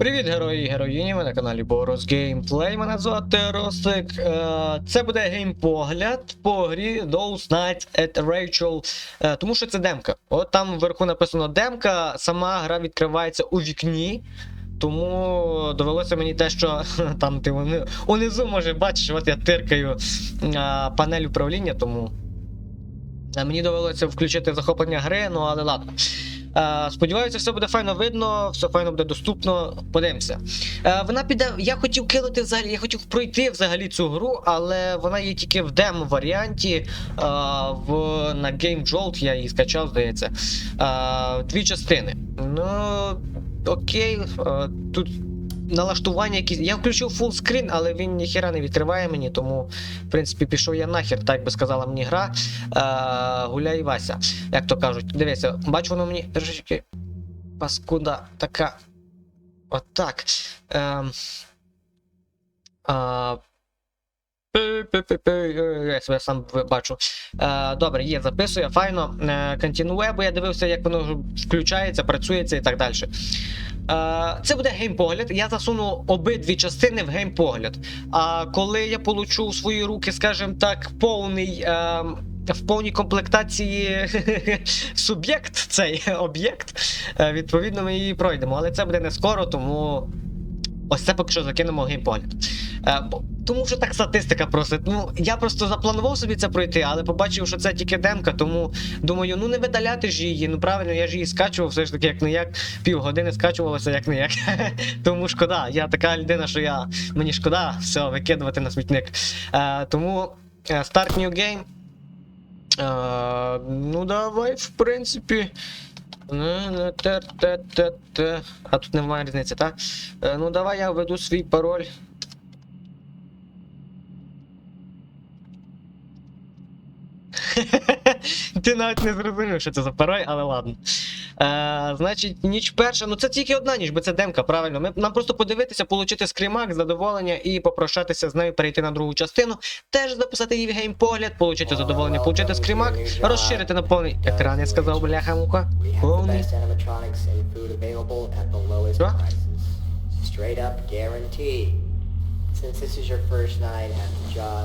Привіт, герої і героїні! Ви на каналі Boros Gameplay. Мене звати Росик. Е, Це буде геймпогляд по грі Those Nights at Rachel. Е, Тому що це демка. От там вверху написано демка, сама гра відкривається у вікні. Тому довелося мені те, що там ти унизу може бачиш, от я тиркаю а, панель управління, тому е, мені довелося включити захоплення гри, ну але ладно. Сподіваюся, все буде файно видно, все файно буде доступно. Подивимося. Вона піде. Я хотів кинути взагалі, я хотів пройти взагалі цю гру, але вона є тільки в демо-варіанті. В на Game Jolt я її скачав, здається. Дві частини. Ну, окей, тут. Налаштування якісь. Я включив фулскрін, але він ніхіра не відкриває мені, тому, в принципі, пішов я нахер, так би сказала мені гра. Е, гуляй Вася, як то кажуть. Дивися, бачу, воно мені трошечки паскуда така. Отак. Ем, пи-пи-пи-пи, е, Я себе сам бачу. Е, добре, є, записує, файно. Е, Continue, бо я дивився, як воно включається, працюється і так далі. Е, Це буде геймпогляд. Я засуну обидві частини в геймпогляд. А коли я получу в свої руки, скажімо так, повний. ем, в повній комплектації суб'єкт, цей об'єкт. е, Відповідно, ми її пройдемо. Але це буде не скоро, тому ось це поки що закинемо геймпогляд. Е, Тому що так статистика просить. Ну, я просто запланував собі це пройти, але побачив, що це тільки демка, тому думаю, ну не видаляти ж її. Ну правильно, я ж її скачував, все ж таки, як не як, півгодини скачувалося, як не як. Тому шкода. Я така людина, що я мені шкода все викидувати на смітник. Е, тому е, Start New Game. Е, ну, давай, в принципі. А тут немає різниці, так? Е, ну давай я введу свій пароль. Ти навіть не зрозумів, що це за пароль, але ладно. Е, значить, ніч перша, ну це тільки одна ніч, бо це демка, правильно. Ми, нам просто подивитися, отримати скрімак, задоволення і попрощатися з нею, перейти на другу частину, теж записати її в геймпогляд, отримати задоволення, отримати скрімак, розширити на повний екран, я сказав, бляха мука. Straight up guarantee. Since this is your first night at the job,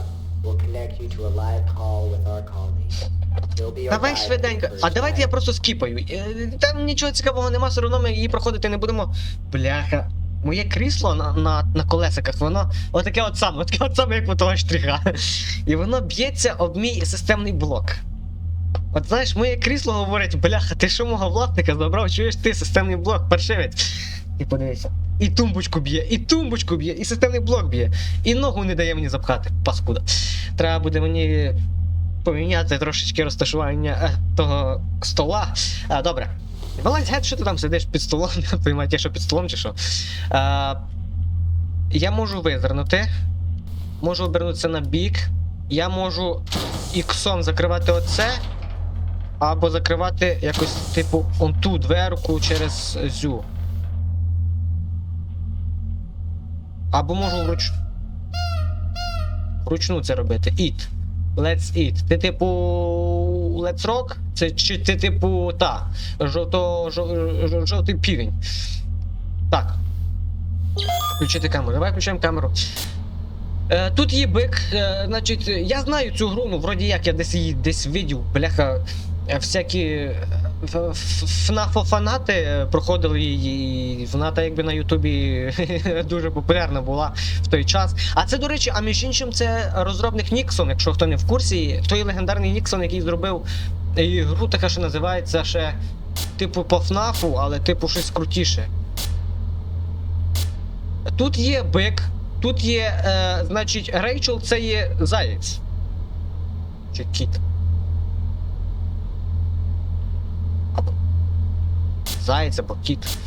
Давай швиденько. А давайте я просто скіпаю. Е, Там нічого цікавого нема, все одно ми її проходити не будемо. Бляха. Моє крісло на, на, на колесиках, воно отаке от саме, отаке от саме, як у того штриха. І воно б'ється об мій системний блок. От знаєш, моє крісло говорить, бляха, ти що мого власника забрав, чуєш ти системний блок, паршивець. І подивися. І тумбочку б'є, і тумбочку б'є, і системний блок б'є, і ногу не дає мені запхати, паскуда. Треба буде мені поміняти трошечки розташування е, того стола. А, добре. Вилазь геть, що ти там сидиш під столом, поймай, що під столом чи що. А, я можу визирнути, можу обернутися на бік, я можу іксом закривати оце, або закривати якось, типу, он ту дверку через зю. Або можу вруч... вручну це робити. Eat. Let's eat. Ти типу. Let's rock? Це чи ти типу та. Жовто. жов- жов- жовтий півень. Так. Включити камеру. Давай включаємо камеру. Е, тут є бик. Е, значить, я знаю цю гру, ну вроді як я десь її десь видів, бляха. Всякі ф- ф- ФНАФо-фанати е, проходили її, і вона та якби на Ютубі дуже популярна була в той час. А це, до речі, а між іншим, це розробник Ніксон, якщо хто не в курсі, той легендарний Ніксон, який зробив ігру, така що називається ще типу по ФНАФу, але типу щось крутіше. Тут є бик, тут є, е, значить, Рейчел це є заєць. Чи кіт. Заєць або кіт.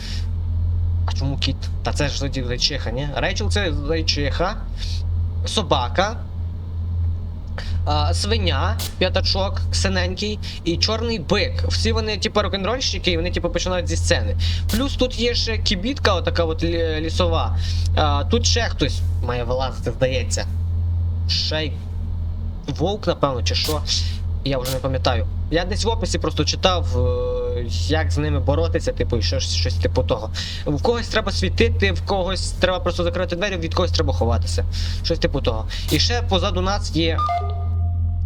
А чому кіт? Та це ж тоді зайчиха, ні? Рейчел це зайчиха, собака, а, свиня, п'ятачок, синенький і чорний бик. Всі вони, типу, рок-н-рольщики, і вони, типу, починають зі сцени. Плюс тут є ще кібітка, отака от лісова. А, тут ще хтось має вилазити, здається. Ще й вовк, напевно, чи що. Я вже не пам'ятаю. Я десь в описі просто читав. Як з ними боротися, типу, і щось, щось типу того. В когось треба світити, в когось треба просто закрити двері, від когось треба ховатися. Щось типу того. І ще позаду нас є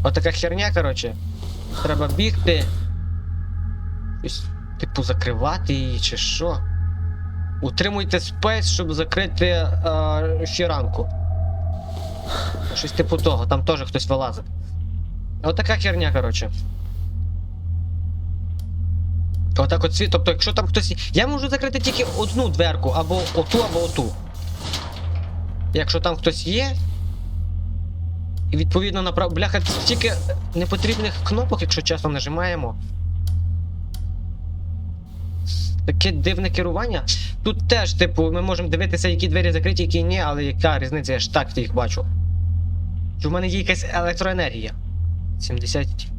отака херня, коротше. Треба бігти. Щось, типу, закривати її чи що. Утримуйте спейс, щоб закрити е, фіранку. Щось типу того, там теж хтось вилазить. Отака херня, коротше. Отак от світ. Тобто, якщо там хтось. Я можу закрити тільки одну дверку, або оту, або оту. Якщо там хтось є. І відповідно направ... Бляха, стільки непотрібних кнопок, якщо чесно, нажимаємо. Таке дивне керування. Тут теж, типу, ми можемо дивитися, які двері закриті, які ні, але яка різниця, я ж так їх бачу. Чи в мене є якась електроенергія? 70.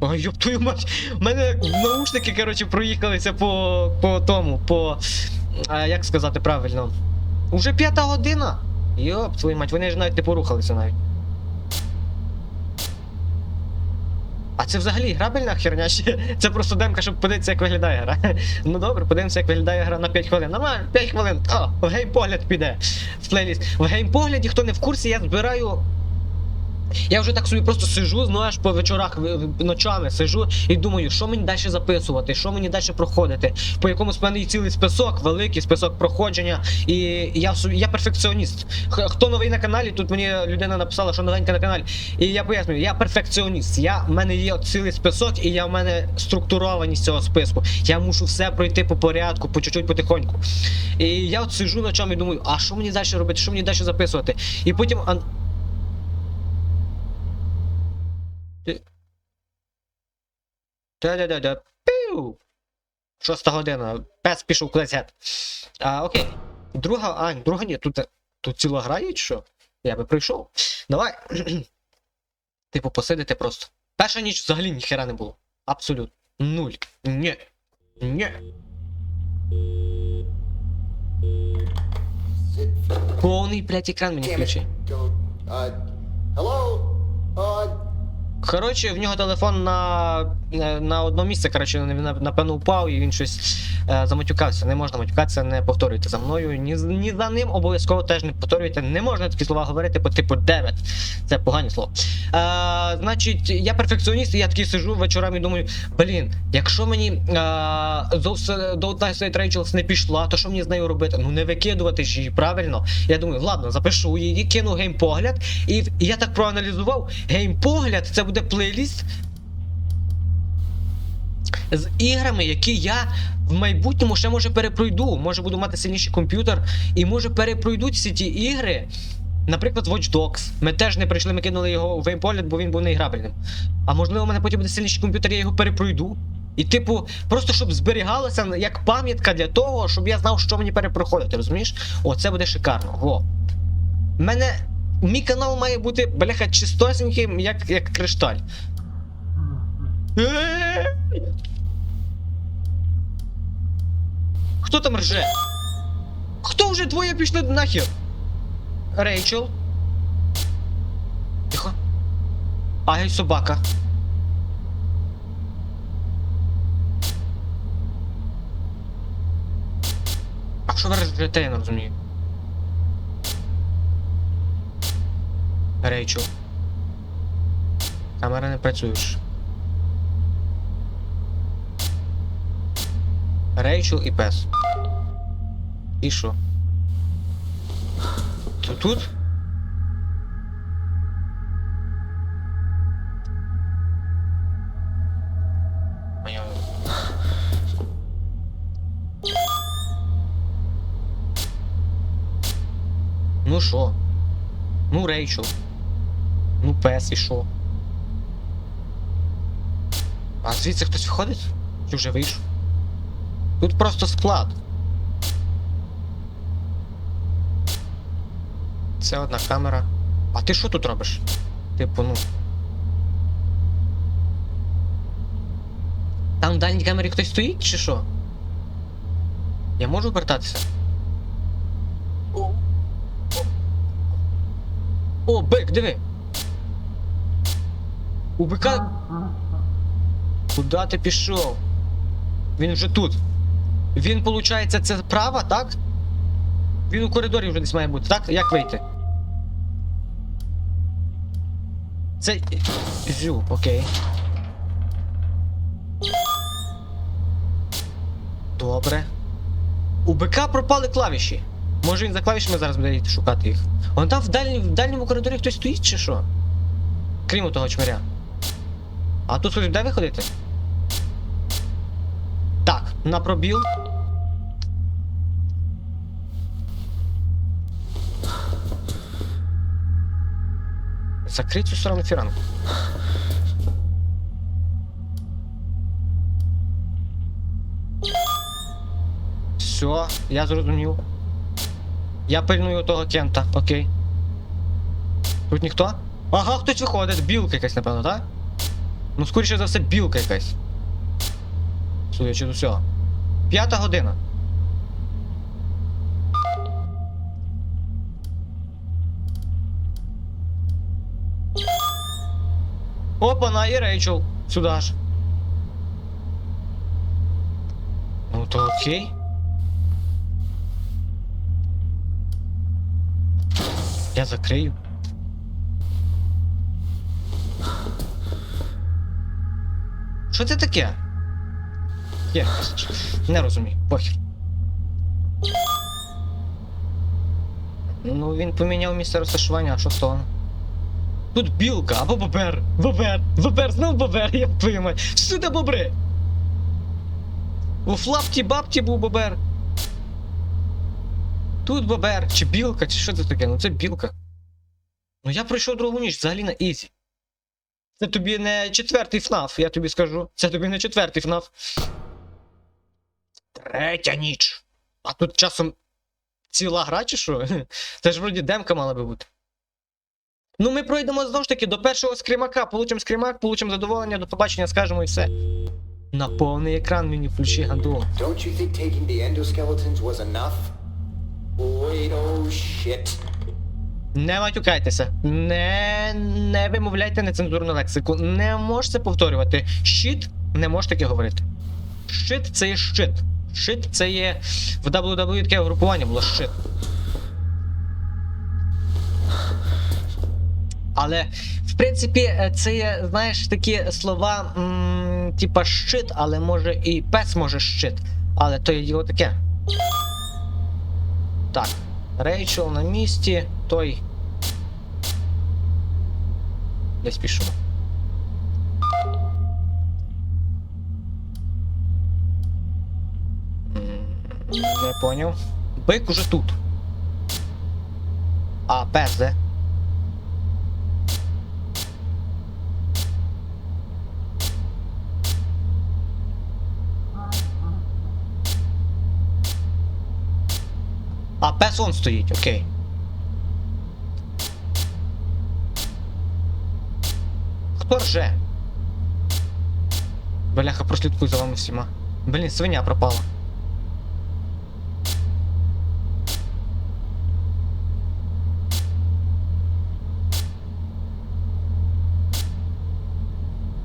Ой, ёб твою мать! У мене наушники, коротше, проїхалися по, по тому, по. А, як сказати правильно? Уже п'ята година? Йоп, твою мать, вони ж навіть не порухалися навіть. А це взагалі грабельна херня ще? Це просто демка, щоб подивитися, як виглядає гра. Ну добре, подивимося, як виглядає гра на 5 хвилин. Нормально, 5 хвилин. О, в геймпогляд піде в плейліст. В геймпогляді, хто не в курсі, я збираю. Я вже так собі просто сижу, знаєш, по вечорах ночами сижу і думаю, що мені далі записувати, що мені далі проходити. По якомусь в мене цілий список, великий список проходження, і я я перфекціоніст. Хто новий на каналі, тут мені людина написала, що новенька на каналі. І я пояснюю, я перфекціоніст. Я, в мене є цілий список, і я в мене структурованість цього списку. Я мушу все пройти по порядку, по чуть-чуть потихоньку. І я от сижу ночами і думаю, а що мені далі робити, що мені далі записувати? І потім. Да-да-да-да. Піу! Шоста година. Пес пішов кудись. А, окей. Друга. А, друга ні, тут, тут ціла гра є, що? Я би прийшов. Давай. типу, посидити просто. Перша ніч взагалі ніхера не було. Абсолютно. Нуль. Ні. Ні. Повний, блядь, екран мені включи. Uh. Hello? Uh. Коротше, в нього телефон на, на, на одно місце, коротше, напевно, упав і він щось е, заматюкався. Не можна матюкатися, не повторюйте за мною. Ні, ні за ним обов'язково теж не повторюйте. Не можна такі слова говорити по типу 9. Це погані слова. Е, значить, я перфекціоніст, і я такий сижу вечорами і думаю, блін, якщо мені е, зовсім до Rachels не пішла, то що мені з нею робити? Ну не викидувати ж її, правильно? Я думаю, ладно, запишу її, кину геймпогляд. І я так проаналізував. Геймпогляд це буде плейліст з іграми, які я в майбутньому ще може перепройду. Може буду мати сильніший комп'ютер, і може перепройдуть всі ті ігри. Наприклад, Watch Dogs. Ми теж не прийшли, ми кинули його в геймпогляд, бо він був неіграбельним. А можливо, у мене потім буде сильніший комп'ютер, я його перепройду. І, типу, просто щоб зберігалося як пам'ятка для того, щоб я знав, що мені перепроходити, розумієш? О, це буде шикарно. Во. Мене. Мій канал має бути, бляха, чистосеньким, як, як кришталь. Хто там рже? Хто вже двоє пішли нахер? Рейчел. Тихо. Ай, собака. А що ви ржете, я не розумію. Рейчел. Камера не працюєш. Рейчел і пес. І що? Ти тут? Ну що? Ну, Рейчел. Ну, пес і що? А звідси хтось виходить? Чи вже вийшов? Тут просто склад. Це одна камера. А ти що тут робиш? Типу, ну. Там в дальній камері хтось стоїть, чи що? Я можу вертатися? О, О, бик, диви! У бика. Куда ти пішов? Він вже тут. Він, виходить, це права, так? Він у коридорі вже десь має бути, так? Як вийти? Це. Зю, окей. Добре. У БК пропали клавіші. Може він за клавішами зараз буде йти шукати їх. Вон там в, дальні, в дальньому коридорі хтось стоїть чи що? Крім того чмиря. А тут хтось буде виходити? Так, на пробіл. Закрий цю сторону фіранку. Все, я зрозумів. Я пильную того кента, окей. Тут ніхто? Ага, хтось виходить, білка якась, напевно, так? Ну, скоріше за все, білка якась. Судячи з усього. П'ята година. Опа, і Рейчел. Сюди ж. Ну то окей. Я закрию. Що це таке? Є, не розумію, похер. Ну, він поміняв місце розташування, а що з? Тут білка або бобер. Бобер! Бобер, знов бобер, я твою мать. Всюди бобри! У флапті бабті був бобер. Тут бобер, чи білка, чи що це таке? Ну це білка. Ну я пройшов другу ніч взагалі на ізі. Це тобі не четвертий ФНАФ, я тобі скажу. Це тобі не четвертий ФНАФ. Третя ніч. А тут часом ціла гра, чи що? Це ж вроді демка мала би бути. Ну, ми пройдемо знову ж таки до першого скримака. Получимо скримак, получимо задоволення, до побачення, скажемо і все. На повний екран мені включи ганду. Don't you think taking the endoskeletons was enough? Wait, oh shit. Не матюкайтеся, не, не вимовляйте нецензурну лексику, не можете повторювати. Щит не може таке говорити. Щит це є щит. Щит це є. В WWE таке групування було щит. Але, в принципі, е, це є, знаєш, такі слова, типа щит, але може і пес може щит. Але то є діло таке. Так, Рейчел на місці, той. Десь пішов. Не поняв. Бик уже тут. А, пес, де? Пес он стоїть, окей. Хто рже? Бляха, прослідкуй за вами всіма. Блін, свиня пропала.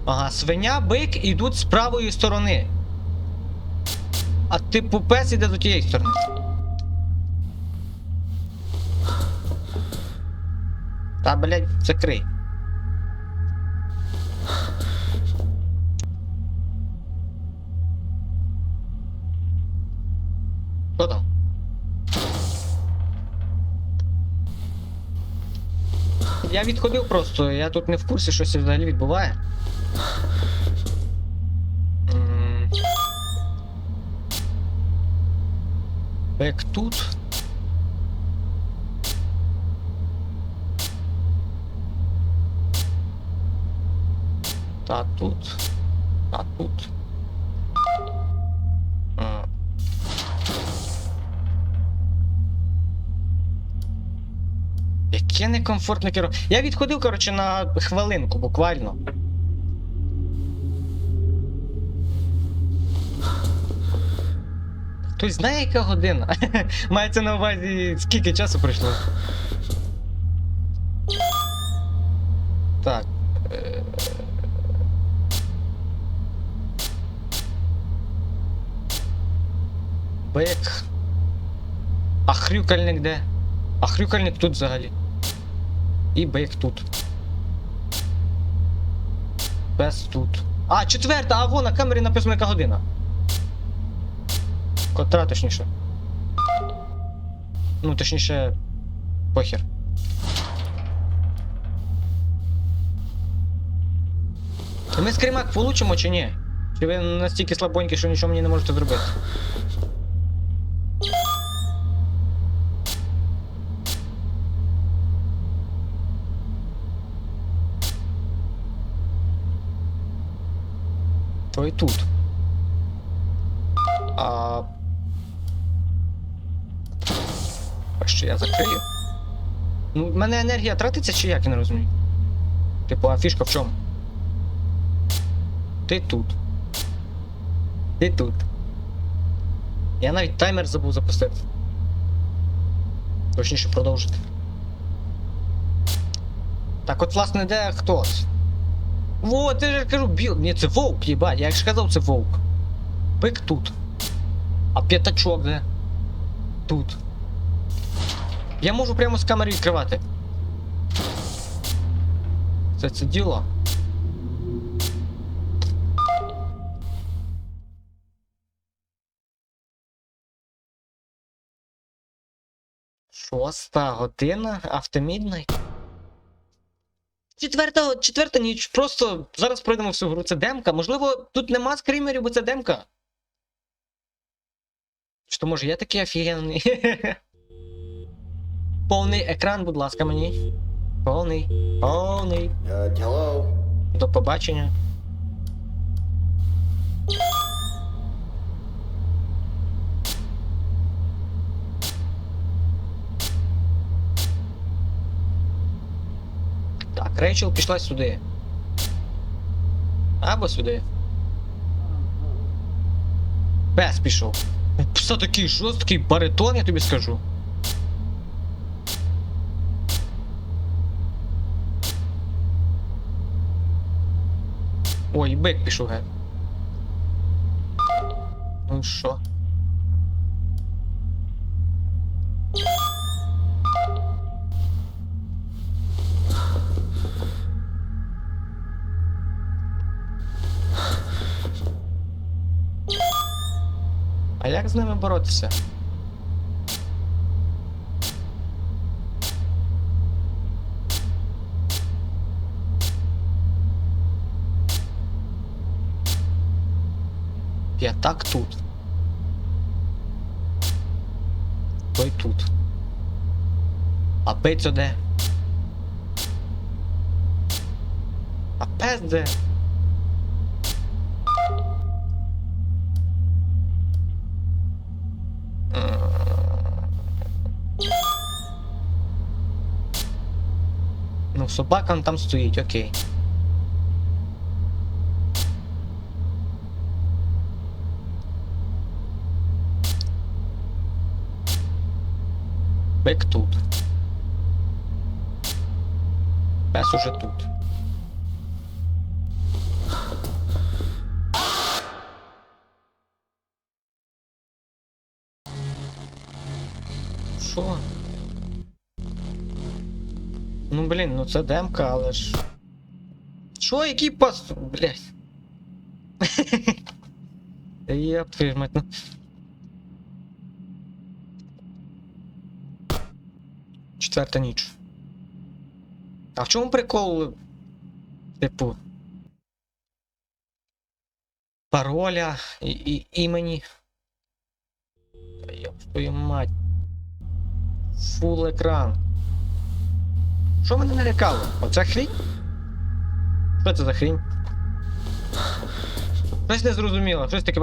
Ага, свиня, бик ідуть з правої сторони. А типу пес іде з тієї сторони. Та, блядь, закрий. Що там? Я відходив просто, я тут не в курсі, що це взагалі відбуває. Як тут. Та тут. Та тут. М. Яке некомфортне керування. Я відходив, коротше, на хвилинку буквально. Хтось знає, яка година? Мається на увазі, скільки часу пройшло. Так. е, Бик. А хрюкальник де? А хрюкальник тут взагалі. І бик тут. Пес тут. А, четверта, а вон на камері написано яка година. Котра точніше. Ну, точніше, похер. Ми скрімак получимо чи ні? Чи ви настільки слабонькі, що нічого мені не можете зробити? То і тут. А. А що я закрию? Ну, в мене енергія тратиться чи як я не розумію? Типу, а фішка в чому? Ти тут. Ти тут. Я навіть таймер забув запустити. Точніше продовжити. Так от, власне, де хто? Во, ти ж кажу, біл. Ні, це вовк, їбать, я ж казав, це вовк. Пик тут. А п'ятачок де? Тут. Я можу прямо з камери відкривати. Це це діло. Шоста година автомідна. Четверта, четверта ніч. Просто зараз пройдемо всю гру. Це демка. Можливо, тут нема скримерів, бо це демка. Чи то може я такий офігенний? Повний екран, будь ласка, мені. Повний. Повний. Uh. До побачення. Рейчел пішла сюди. Або сюди. Пес пішов. Пса такий жорсткий баритон, я тобі скажу. Ой, бик пішов ге. Ну що? Як з ними боротися? П'ятак тут. Той тут. А пицьо де? А пес де? Собака там стоїть, окей. Бек тут. Пес уже тут. Ну блін, ну це демка, але ж. Що, який пас. Блять. Єп, твою мать, ну. Четверта ніч. А в чому прикол? Типу. Пароля і, і імені. Та йоп твою мать. Фул екран. Що мене налякало? Оце хрінь? Що це за хрінь? Щось не зрозуміло, щось таке.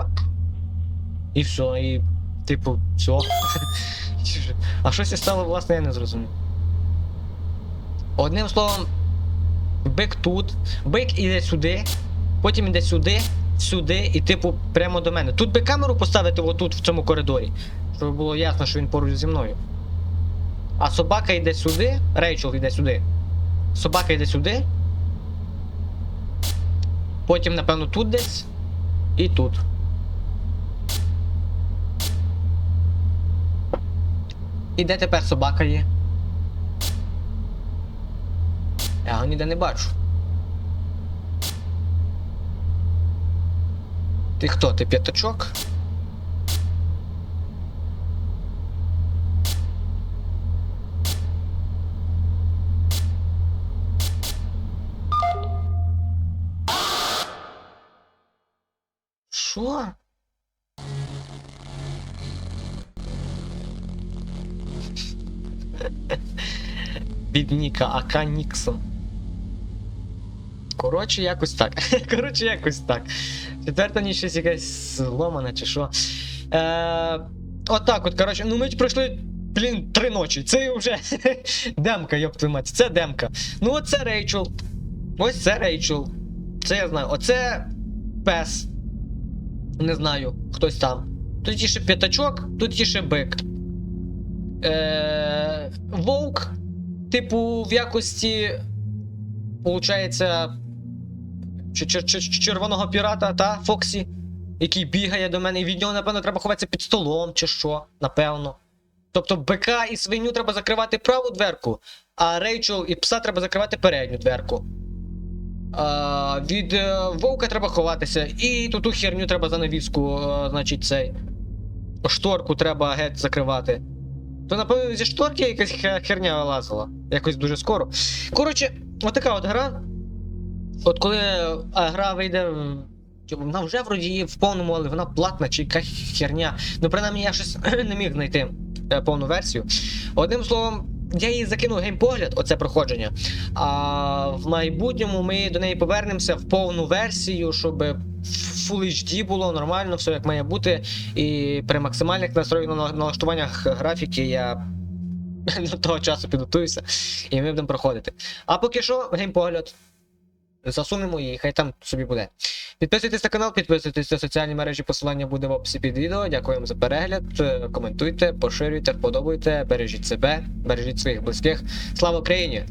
І все, і. Типу, все. А щось і стало, власне, я не зрозумів. Одним словом, бик тут, бик іде сюди, потім іде сюди, сюди і, типу, прямо до мене. Тут би камеру поставити отут, в цьому коридорі, щоб було ясно, що він поруч зі мною. А собака йде сюди, Рейчел йде сюди. Собака йде сюди. Потім, напевно, тут десь. І тут. І де тепер собака є? Я його ніде не бачу. Ти хто? Ти п'ятачок? Від Ніка, АК Ніксон. Коротше, якось так. Коротше, якось так. Четверта ніч щось якась зломана чи що. Е, отак от, коротше, ну ми пройшли, блін, три ночі. Це вже демка, йоп твою мать. Це демка. Ну, оце Рейчел. Ось це Рейчел. Це я знаю. Оце пес. Не знаю, хтось там. Тут є ще п'ятачок, тут є ще бик. Е, Вовк, типу, в якості. Получається. чер- чер- чер- червоного пірата, та Фоксі, який бігає до мене, і від нього, напевно, треба ховатися під столом чи що, напевно. Тобто бика і свиню треба закривати праву дверку, а Рейчел і пса треба закривати передню дверку. А, від е, вовка треба ховатися, і ту херню треба за навіску, е, значить, цей. Шторку треба геть закривати. То, напевно, зі шторки якась херня лазила. Якось дуже скоро. Коротше, отака от гра. От коли е, гра вийде. Вона вже вроді в повному, але вона платна чи якась херня. Ну, принаймні, я щось не міг знайти е, повну версію. Одним словом, я їй закинув геймпогляд, оце проходження. А в майбутньому ми до неї повернемося в повну версію, щоб Full HD було нормально, все як має бути. І при максимальних настроєннях на- налаштуваннях графіки я до того часу підготуюся, і ми будемо проходити. А поки що, геймпогляд. Засунемо її, хай там собі буде. Підписуйтесь на канал, підписуйтесь на соціальні мережі, посилання буде в описі під відео. Дякуємо за перегляд. Коментуйте, поширюйте, вподобайте, бережіть себе, бережіть своїх близьких. Слава Україні!